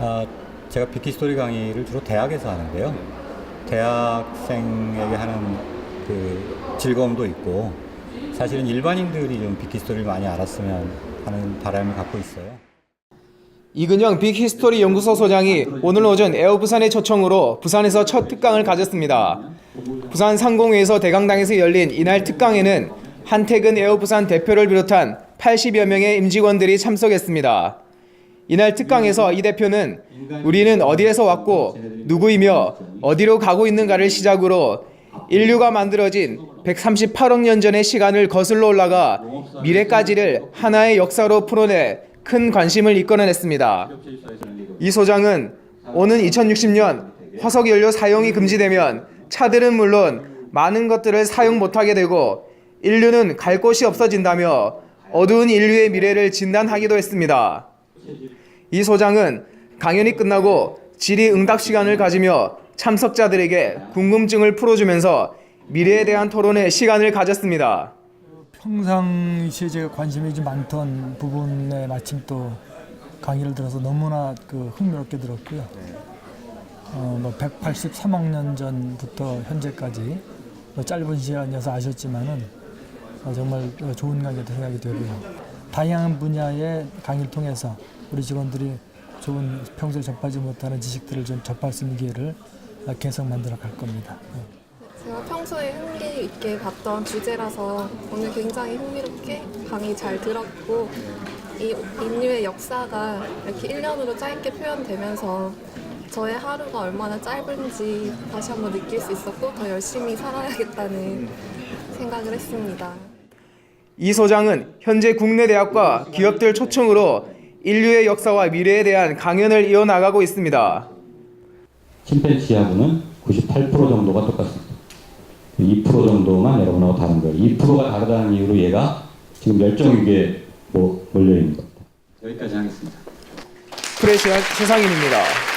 아, 제가 비키스토리 강의를 주로 대학에서 하는데요. 대학생에게 하는 그 즐거움도 있고 사실은 일반인들이 좀 비키스토리를 많이 알았으면 하는 바람을 갖고 있어요. 이근영 빅히스토리 연구소 소장이 오늘 오전 에어부산의 초청으로 부산에서 첫 특강을 가졌습니다. 부산 상공회에서 대강당에서 열린 이날 특강에는 한태근 에어부산 대표를 비롯한 80여 명의 임직원들이 참석했습니다. 이날 특강에서 이 대표는 우리는 어디에서 왔고 누구이며 어디로 가고 있는가를 시작으로 인류가 만들어진 138억 년 전의 시간을 거슬러 올라가 미래까지를 하나의 역사로 풀어내 큰 관심을 이끌어냈습니다. 이 소장은 오는 2060년 화석 연료 사용이 금지되면 차들은 물론 많은 것들을 사용 못하게 되고 인류는 갈 곳이 없어진다며 어두운 인류의 미래를 진단하기도 했습니다. 이 소장은 강연이 끝나고 질의 응답 시간을 가지며 참석자들에게 궁금증을 풀어주면서 미래에 대한 토론의 시간을 가졌습니다. 평상시에 제가 관심이 좀 많던 부분에 마침 또 강의를 들어서 너무나 그 흥미롭게 들었고요. 어, 뭐 183억 년 전부터 현재까지 뭐 짧은 시간이어서 아셨지만은 어, 정말 좋은 강의도 생각이 되고요. 다양한 분야의 강의를 통해서 우리 직원들이 좋은 평소에 접하지 못하는 지식들을 좀 접할 수 있는 기회를 어, 계속 만들어 갈 겁니다. 네. 제가 평소에 흥미 있게 봤던 주제라서 오늘 굉장히 흥미롭게 강의 잘 들었고 이 인류의 역사가 이렇게 1년으로 짧게 표현되면서 저의 하루가 얼마나 짧은지 다시 한번 느낄 수 있었고 더 열심히 살아야겠다는 생각을 했습니다. 이 소장은 현재 국내 대학과 기업들 초청으로 인류의 역사와 미래에 대한 강연을 이어나가고 있습니다. 침팬지하고는 98% 정도가 똑같습니다. 2% 정도만 여러분하고 다른 거예요. 2%가 다르다는 이유로 얘가 지금 멸종위기에 뭐 몰려 있는 겁니다. 여기까지 하겠습니다. 프레시 세상인입니다.